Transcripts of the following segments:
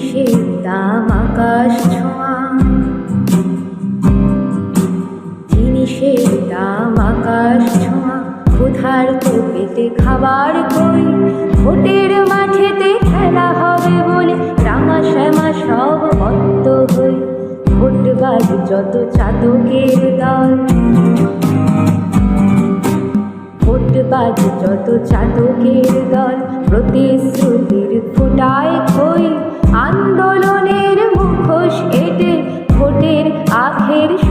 সে দাম আকাশ ছোঁয়া। জিনিসের দাম আকাশ ছোঁয়া কোথার তো পেতে খাবার কই? ভোটের মাঠেতে খেলা হবে বলে রামা শ্যামা সব মত্ত হই। ভোটবাজ যত চাতকের দল। ভোটবাজ যত চাতকের দল, প্রতিশ্রুতির ফুটায়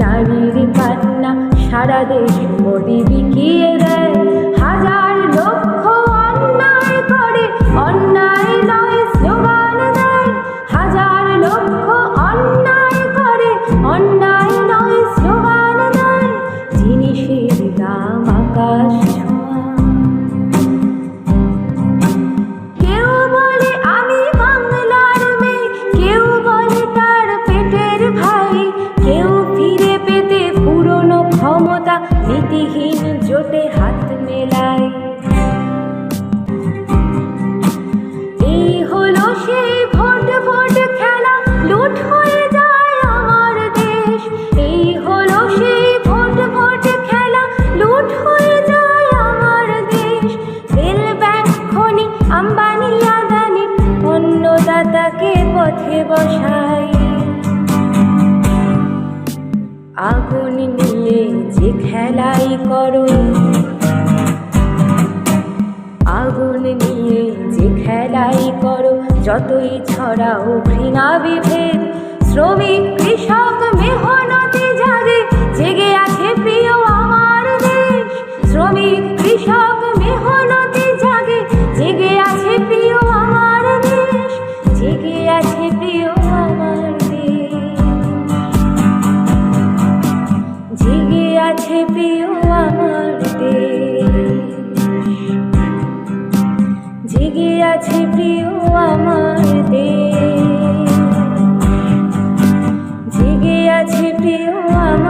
নারীর কান্না সারা দেশ মোদি বিকিয়ে হাত মেলায়। এই হলো সেই ভোট ভোট খেলা, লুট হয়ে যায় আমার দেশ। এই হলো সেই ভোট ভোট খেলা, লুট হয়ে যায় আমার দেশ। তেল ব্যাংক খনি, আম্বানি, আদানি অন্নদাতাকে পথে বসায় আগুন নিয়ে যে খেলাই করো মন নিয়ে যে খেলাই করো, যতই ছড়াও ঘৃণা বিভেদ, শ্রমিক, কৃষক, মেহনতি জাগে জেগে আছে প্রিয় আমার দেশ, শ্রমিক, কৃষক, মেহনতি জাগে জেগে আছে প্রিয় আমার দেশ, জেগে আছে প্রিয় আমার দেশ, জেগে আছে প্রিয় আমার দেশ। গিয়াছে প্রিয় আমার দে জেগে আছে প্রিয় আমার